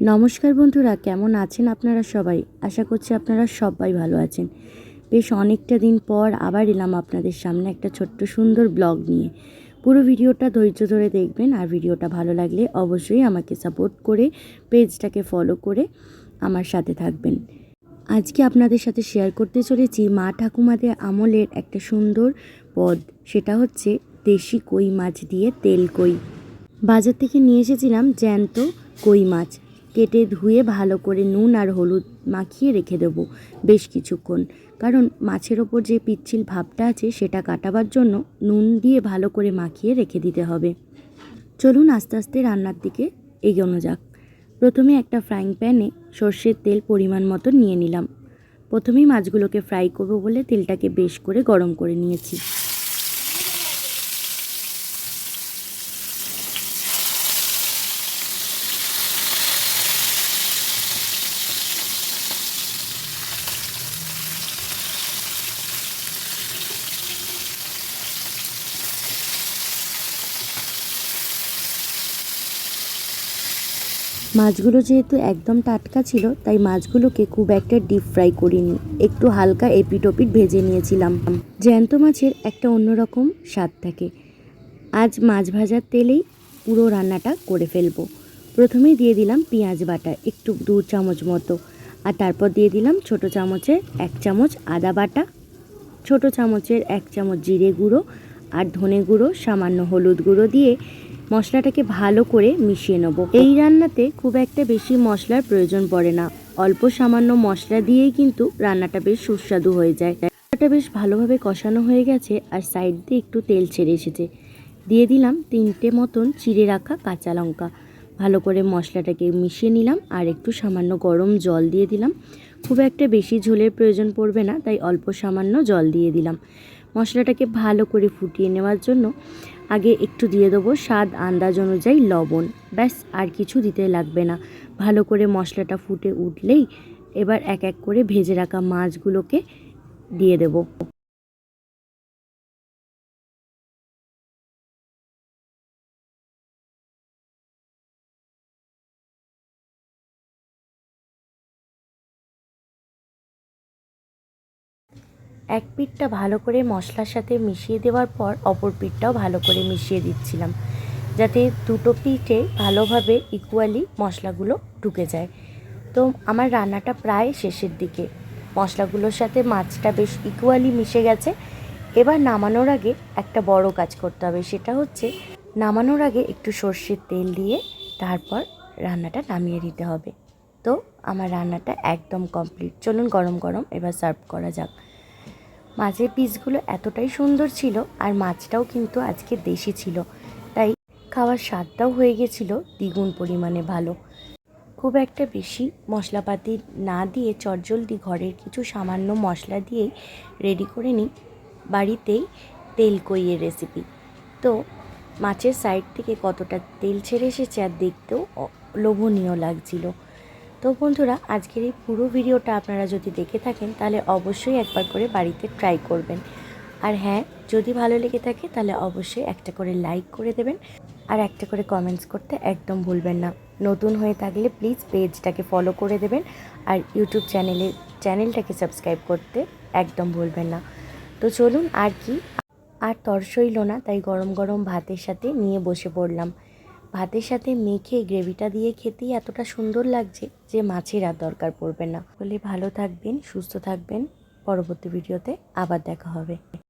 নমস্কার বন্ধুরা, কেমন আছেন আপনারা সবাই? আশা করছি আপনারা সবাই ভালো আছেন। বেশ অনেকটা দিন পর আবার এলাম আপনাদের সামনে একটা ছোট্ট সুন্দর ব্লগ নিয়ে। পুরো ভিডিওটা ধৈর্য ধরে দেখবেন আর ভিডিওটা ভালো লাগলে অবশ্যই আমাকে সাপোর্ট করে পেজটাকে ফলো করে আমার সাথে থাকবেন। আজকে আপনাদের সাথে শেয়ার করতে চলেছি মা ঠাকুমাদের আমলের একটা সুন্দর পদ। সেটা হচ্ছে দেশি কই মাছ দিয়ে তেল কই। বাজার থেকে নিয়ে এসেছিলাম জ্যান্ত কই মাছ। কেটে ধুয়ে ভালো করে নুন আর হলুদ মাখিয়ে রেখে দেবো বেশ কিছুক্ষণ। কারণ মাছের ওপর যে পিচ্ছিল ভাবটা আছে, সেটা কাটাবার জন্য নুন দিয়ে ভালো করে মাখিয়ে রেখে দিতে হবে। চলুন আস্তে আস্তে রান্নার দিকে এগোনো যাক। প্রথমে একটা ফ্রাইং প্যানে সর্ষের তেল পরিমাণ মতো নিয়ে নিলাম। প্রথমেই মাছগুলোকে ফ্রাই করব বলে তেলটাকে বেশ করে গরম করে নিয়েছি। মাছগুলো যেহেতু একদম টাটকা ছিল, তাই মাছগুলোকে খুব একটা ডিপ ফ্রাই করিনি। একটু হালকা এপিটোপিট ভেজে নিয়েছিলাম। জ্যান্ত মাছের একটা অন্যরকম স্বাদ থাকে। আজ মাছ ভাজার তেলেই পুরো রান্নাটা করে ফেলব। প্রথমেই দিয়ে দিলাম পেঁয়াজ বাটা, একটু দু চামচ মতো। আর তারপর দিয়ে দিলাম ছোট চামচের এক চামচ আদা বাটা, ছোট চামচের এক চামচ জিরে গুঁড়ো আর ধনে গুঁড়ো, সামান্য হলুদ গুঁড়ো দিয়ে মশলাটাকে ভালো করে মিশিয়ে নেব। এই রান্নাতে খুব একটা বেশি মশলার প্রয়োজন পড়ে না। অল্প সামান্য মশলা দিয়েই কিন্তু রান্নাটা বেশ সুস্বাদু হয়ে যায়। রান্নাটা বেশ ভালোভাবে কষানো হয়ে গেছে আর সাইড দিয়ে একটু তেল ছেড়ে এসেছে। দিয়ে দিলাম তিনটে মতন চিড়ে রাখা কাঁচা লঙ্কা। ভালো করে মশলাটাকে মিশিয়ে নিলাম আর একটু সামান্য গরম জল দিয়ে দিলাম। খুব একটা বেশি ঝোলের প্রয়োজন পড়বে না, তাই অল্প সামান্য জল দিয়ে দিলাম। মশলাটাকে ভালো করে ফুটিয়ে নেওয়ার জন্য আগে একটু দিয়ে দেবো স্বাদ আন্দাজ অনুযায়ী লবণ। ব্যাস, আর কিছু দিতে লাগবে না। ভালো করে মশলাটা ফুটে উঠলেই এবার এক এক করে ভেজে রাখা মাছগুলোকে দিয়ে দেবো। এক পিঠটা ভালো করে মশলার সাথে মিশিয়ে দেওয়ার পর অপর পিঠটাও ভালো করে মিশিয়ে দিচ্ছিলাম, যাতে দুটো পিঠে ভালোভাবে ইকুয়ালি মশলাগুলো ঢুকে যায়। তো আমার রান্নাটা প্রায় শেষের দিকে। মশলাগুলোর সাথে মাছটা বেশ ইকুয়ালি মিশে গেছে। এবার নামানোর আগে একটা বড় কাজ করতে হবে, সেটা হচ্ছে নামানোর আগে একটু সর্ষের তেল দিয়ে তারপর রান্নাটা নামিয়ে দিতে হবে। তো আমার রান্নাটা একদম কমপ্লিট চলুন গরম গরম এবার সার্ভ করা যাক। মাছের পিসগুলো এতটাই সুন্দর ছিল আর মাছটাও কিন্তু আজকে দেশি ছিল। তাই খাওয়ার স্বাদটাও হয়ে গেছিল দ্বিগুণ পরিমাণে ভালো। খুব একটা বেশি মশলাপাতি না দিয়ে চটজলদি ঘরের কিছু সামান্য মশলা দিয়েই রেডি করে নিই বাড়িতেই তেল কইয়ের রেসিপি তো মাছের সাইড থেকে কতটা তেল ছেড়ে এসেছে আর দেখতেও লোভনীয় লাগছিল। তো বন্ধুরা, আজকের এই পুরো ভিডিওটা আপনারা যদি দেখে থাকেন, তাহলে অবশ্যই একবার করে বাড়িতে ট্রাই করবেন। আর হ্যাঁ যদি ভালো লেগে থাকে, তাহলে অবশ্যই একটা করে লাইক করে দেবেন। আর একটা করে কমেন্টস করতে একদম ভুলবেন না। নতুন হয়ে থাকলে প্লিজ পেজটাকে ফলো করে দেবেন। আর ইউটিউব চ্যানেলে চ্যানেলটাকে সাবস্ক্রাইব করতে একদম ভুলবেন না। তো চলুন আর কি। আর তরসইল না, তাই গরম গরম ভাতের সাথে নিয়ে বসে পড়লাম। ভাতের সাথে মেখে গ্রেভিটা দিয়ে খেতেই এতটা সুন্দর লাগছে যে মাছের আর দরকার পড়বে না। বলে ভালো থাকবেন, সুস্থ থাকবেন। পরবর্তী ভিডিওতে আবার দেখা হবে।